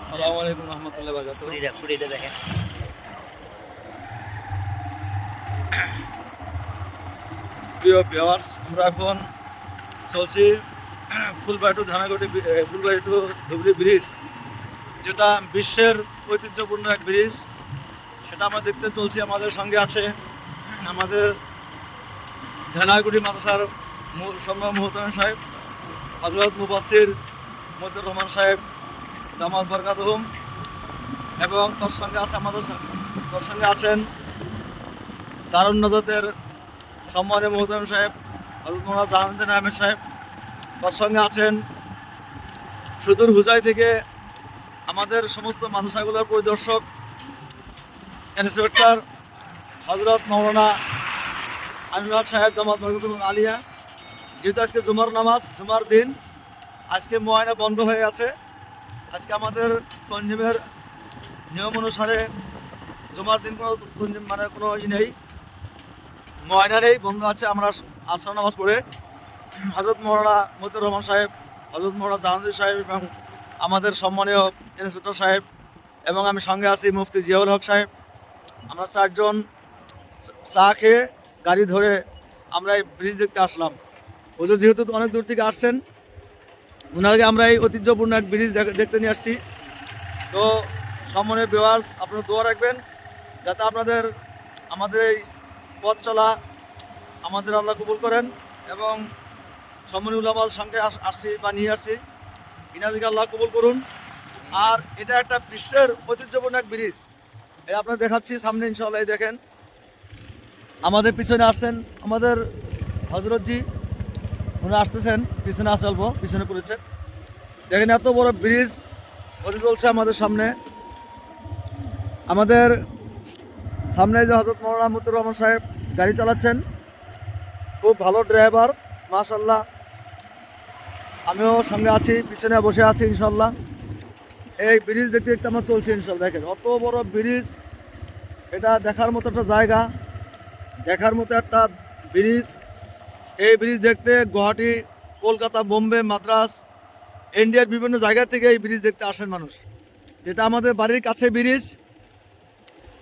আসসালামু আলাইকুম রহমতুল্লাহ বারকাত কুড়িটা কুড়িটা দেখেন। প্রিয় ভিওয়ার্স আমরা এখন চলছি Phulbari to Dhanaguti Phulbari to Dhubri bridge যেটা বিশ্বের ঐতিহ্যপূর্ণ এক ব্রিজ। সেটা আমরা দেখতে চলছি আমাদের সঙ্গে আছে আমাদের ধানাগুটি মাদ্রাসার সম্মান মোহতাম সাহেব হজরত মুবাসির মতুর রহমান সাহেব। জামাত বরকাতহুম এবং তার সঙ্গে আছে আমাদের তার সঙ্গে আছেন দারুণ নজতের সম্মানে মোহতাম সাহেব মোহাম্মদ জাহানুদ্দিন আহমেদ সাহেব, তার সঙ্গে আছেন সুদূর হুজাই থেকে আমাদের সমস্ত মাদ্রাসাগুলোর পরিদর্শক, ইন্সপেক্টর হজরত মৌলানা আনুরাগ সাহেব জামাত বরকতুল আলিয়া। যেহেতু আজকে জুমার নামাজ, জুমার দিন, আজকে মোয়ায়না বন্ধ হয়ে আছে। আজকে আমাদের তঞ্জিমের নিয়ম অনুসারে জমার দিন কোনো তঞ্জিম মানে কোনো ই নেই। ময়না নেই বন্ধ আছে, আমরা আসর নামাজ পড়ে। হজরত মৌলানা মতিউর রহমান সাহেব হজরত মৌলানা জাহাঙ্গীর সাহেব এবং আমাদের সম্মানীয় ইন্সপেক্টর সাহেব এবং আমি সঙ্গে আছি মুফতি জিয়াউল হক সাহেব। আমরা চারজন চা খেয়ে গাড়ি ধরে আমরা এই ব্রিজ দেখতে আসলাম। ওদের যেহেতু অনেক দূর থেকে আসছেন ওনাকে আমরা এই ঐতিহ্যপূর্ণ এক ব্রিজ দেখ- দেখতে নিয়ে আসছি। তো সম্মানীয় বিওয়ার্স আপনারা দোয়া রাখবেন যাতে আপনাদের, আমাদের এই পথ চলা আমাদের আল্লাহ কবুল করেন এবং সম্মানী উল্লামার সঙ্গে আস- আসছি বা নিয়ে আসছি। ইনাদিকে আল্লাহ কবুল করুন। আর এটা একটা বিশ্বের ঐতিহ্যপূর্ণ এক ব্রিজ। এই আপনার দেখাচ্ছি, সামনে ইনশাল্লাহ দেখেন। আমাদের পিছনে আসছেন আমাদের হজরতজি উনি আসতেছেন, পিছনে আসে অল্প, পিছনে পড়েছে। দেখেন এত বড় ব্রিজ হতে চলছে আমাদের সামনে। আমাদের সামনে যে হজরত মৌলানা মতুর রহমান সাহেব গাড়ি চালাচ্ছেন, খুব ভালো ড্রাইভার মাশাল্লাহ আমিও সঙ্গে আছি, পিছনে বসে আছি ইনশাল্লাহ এই ব্রিজ দেখতে দেখতে আমরা চলছি ইনশাল্লাহ দেখেন অত বড় ব্রিজ, এটা দেখার মতো একটা জায়গা, দেখার মতো একটা ব্রিজ। এই ব্রিজ দেখতে গুয়াহাটি কলকাতা বোম্বে মাদ্রাস ইন্ডিয়ার বিভিন্ন জায়গা থেকে এই ব্রিজ দেখতে আসেন মানুষ। যেটা আমাদের বাড়ির কাছে ব্রিজ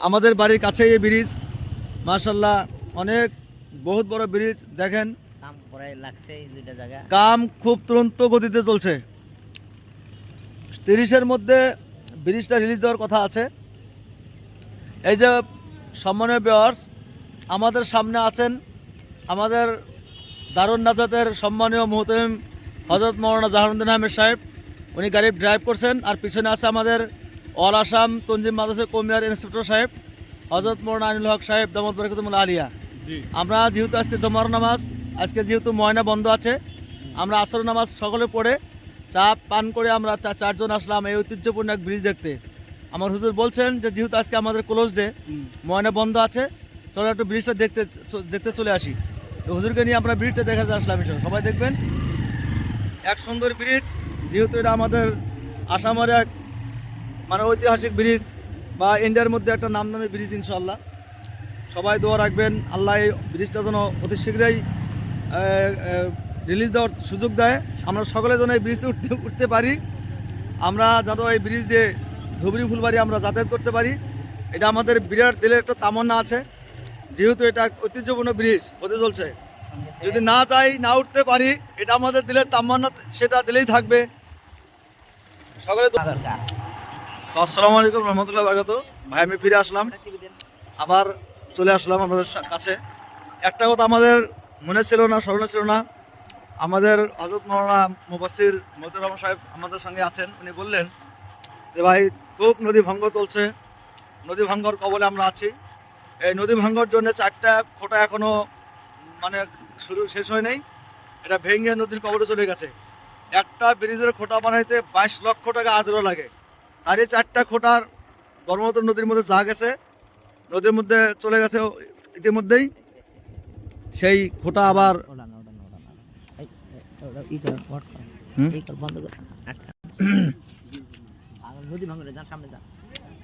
আমাদের বাড়ির কাছে এই ব্রিজ মাশাল্লাহ অনেক বহুত বড় ব্রিজ দেখেন। কাম খুব তুরন্ত গতিতে চলছে। তিরিশের মধ্যে ব্রিজটা রিলিজ দেওয়ার কথা আছে। এই যে সম্মানীয় বিয়ার্স আমাদের সামনে আছেন আমাদের দারুণ নাজাতের সম্মানীয় মুহতম হজরত মৌলানা জাহানুদ্দিন আহমেদ সাহেব। উনি গাড়ি ড্রাইভ করছেন আর পিছনে আছে আমাদের অল আসাম তঞ্জিম মাদ্রাসা কমিয়ার ইন্সপেক্টর সাহেব হজরত মৌলানা আনিল হক সাহেব দামদ বরকতুল আলিয়া। আমরা যেহেতু আজকে জমার নামাজ আজকে যেহেতু ময়না বন্ধ আছে আমরা আসর নামাজ সকলে পড়ে চা পান করে আমরা চারজন আসলাম এই ঐতিহ্যপূর্ণ এক ব্রিজ দেখতে। আমার হুজুর বলছেন যে যেহেতু আজকে আমাদের ক্লোজ ডে ময়না বন্ধ আছে চলো একটু ব্রিজটা দেখতে দেখতে চলে আসি। তো হুজুরকে নিয়ে আমরা ব্রিজটা দেখাতে আসলাম ইনশাল্লাহ। সবাই দেখবেন, এক সুন্দর ব্রিজ যেহেতু এটা আমাদের আসামের এক মানে ঐতিহাসিক ব্রিজ বা ইন্ডিয়ার মধ্যে একটা নাম নামে ব্রিজ ইনশাল্লাহ সবাই দোয়া রাখবেন, আল্লাহ এই ব্রিজটা যেন অতি শীঘ্রই রিলিজ দেওয়ার সুযোগ দেয়। আমরা সকলে যেন এই ব্রিজে উঠতে উঠতে পারি। আমরা যেন এই ব্রিজ দিয়ে ধুবড়ি ফুলবাড়ি আমরা যাতায়াত করতে পারি। এটা আমাদের বিরাট দিলের একটা তামান্না আছে। যেহেতু এটা ঐতিহ্যপূর্ণ ব্রিজ, হতে চলছে। যদি না চাই, না উঠতে পারি, এটা আমাদের দিলের তামান্না সেটা দিলেই থাকবে। সকলে আসসালামু আলাইকুম, রহমতুল্লাহ বারকাত। ভাই, আমি ফিরে আসলাম। আবার চলে আসলাম আমাদের কাছে। একটা কথা আমাদের মনে ছিল না, স্মরণে ছিল না। আমাদের হজরত মৌলানা মুবাসির মতুর রহমান সাহেব আমাদের সঙ্গে আছেন। উনি বললেন যে, ভাই, খুব নদী ভঙ্গ চলছে। নদী ভঙ্গর কবলে আমরা আছি। এই নদী ভাঙ্গর জন্য চারটা খোটা এখনও মানে শুরু শেষ হয় নাই। এটা ভেঙে নদীর কবলে চলে গেছে। একটা ব্রিজের খোটা বানাইতে বাইশ লক্ষ টাকা আজরও লাগে। আর এই চারটা খোটার ব্রহ্মপুত্র নদীর মধ্যে যা গেছে, নদীর মধ্যে চলে গেছে ইতিমধ্যেই। সেই খোটা আবার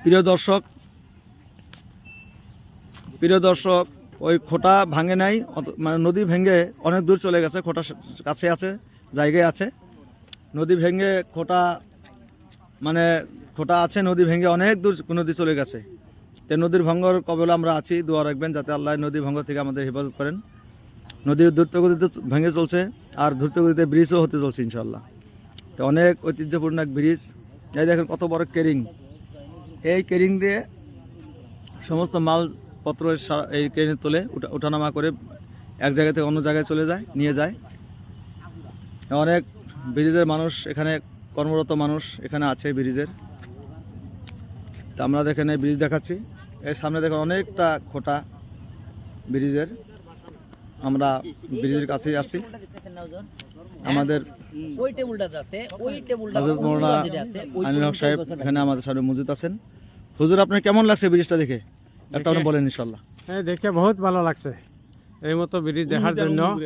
প্রিয় দর্শক প্রিয় দর্শক, ওই খোটা ভাঙে নাই মানে নদী ভেঙে অনেক দূর চলে গেছে, খোটা কাছে আছে, জায়গায় আছে। নদী ভেঙে খোটা মানে খোটা আছে, নদী ভেঙে অনেক দূর নদী চলে গেছে। তো নদীর ভঙ্গর কবলে আমরা আছি, দোয়া রাখবেন যাতে আল্লাহ নদী ভঙ্গ থেকে আমাদের হেফাজত করেন। নদীর দ্রুতগতিতে ভেঙে চলছে, আর দ্রুতগতিতে ব্রিজও হতে চলছে ইনশাল্লাহ তো অনেক ঐতিহ্যপূর্ণ এক ব্রিজ। এই দেখেন কত বড় কেরিং এই কেরিং দিয়ে সমস্ত মালপত্র সা- এই কেরিং তোলে ওঠানামা করে এক জায়গা থেকে অন্য জায়গায় চলে যায় নিয়ে যায়। অনেক ব্রিজের মানুষ এখানে কর্মরত মানুষ এখানে আছে ব্রিজের। তা আমরা দেখেন এই ব্রিজ দেখাচ্ছি। এর সামনে দেখেন অনেকটা খোটা ব্রিজের। আমরা ব্রিজের কাছেই আসছি? আমাদের ওই টেবিলটা আছে ওই টেবিলটা হজরত মৌলানা আনিল হক সাহেব এখানে আমাদের সামনে মজুদ আছেন। হুজুর আপনার কেমন লাগছে ব্রিজটা দেখে? একটা দেখে- বলেন ইনশাল্লাহ হ্যাঁ দেখে বহুত ভালো লাগছে। এই মতো ব্রিজ দেখার জন্য।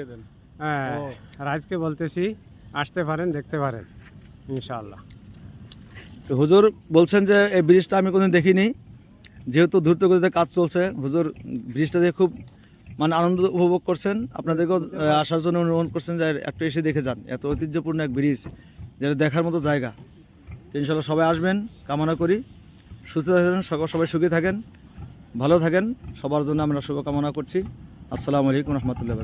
হ্যাঁ রাজকে বলতেছি আসতে পারেন দেখতে পারেন ইনশাল্লাহ তো হুজুর বলছেন যে এই ব্রিজটা আমি কোনোদিন দেখিনি। যেহেতু দ্রুত গতিতে কাজ চলছে হুজুর ব্রিজটা দিয়ে খুব মানে আনন্দ উপভোগ করছেন। আপনাদেরকেও আসার জন্য অনুরোধ করছেন যে একটু এসে দেখে যান। এত ঐতিহ্যপূর্ণ এক ব্রিজ যেটা দেখার মতো জায়গা। তো ইনশাল্লাহ সবাই আসবেন কামনা করি। সুস্থ থাকেন সকল সবাই সুখী থাকেন। ভালো থাকেন। সবার জন্য আমরা শুভকামনা করছি। আসসালামু আলাইকুম রহমতুল্লাহ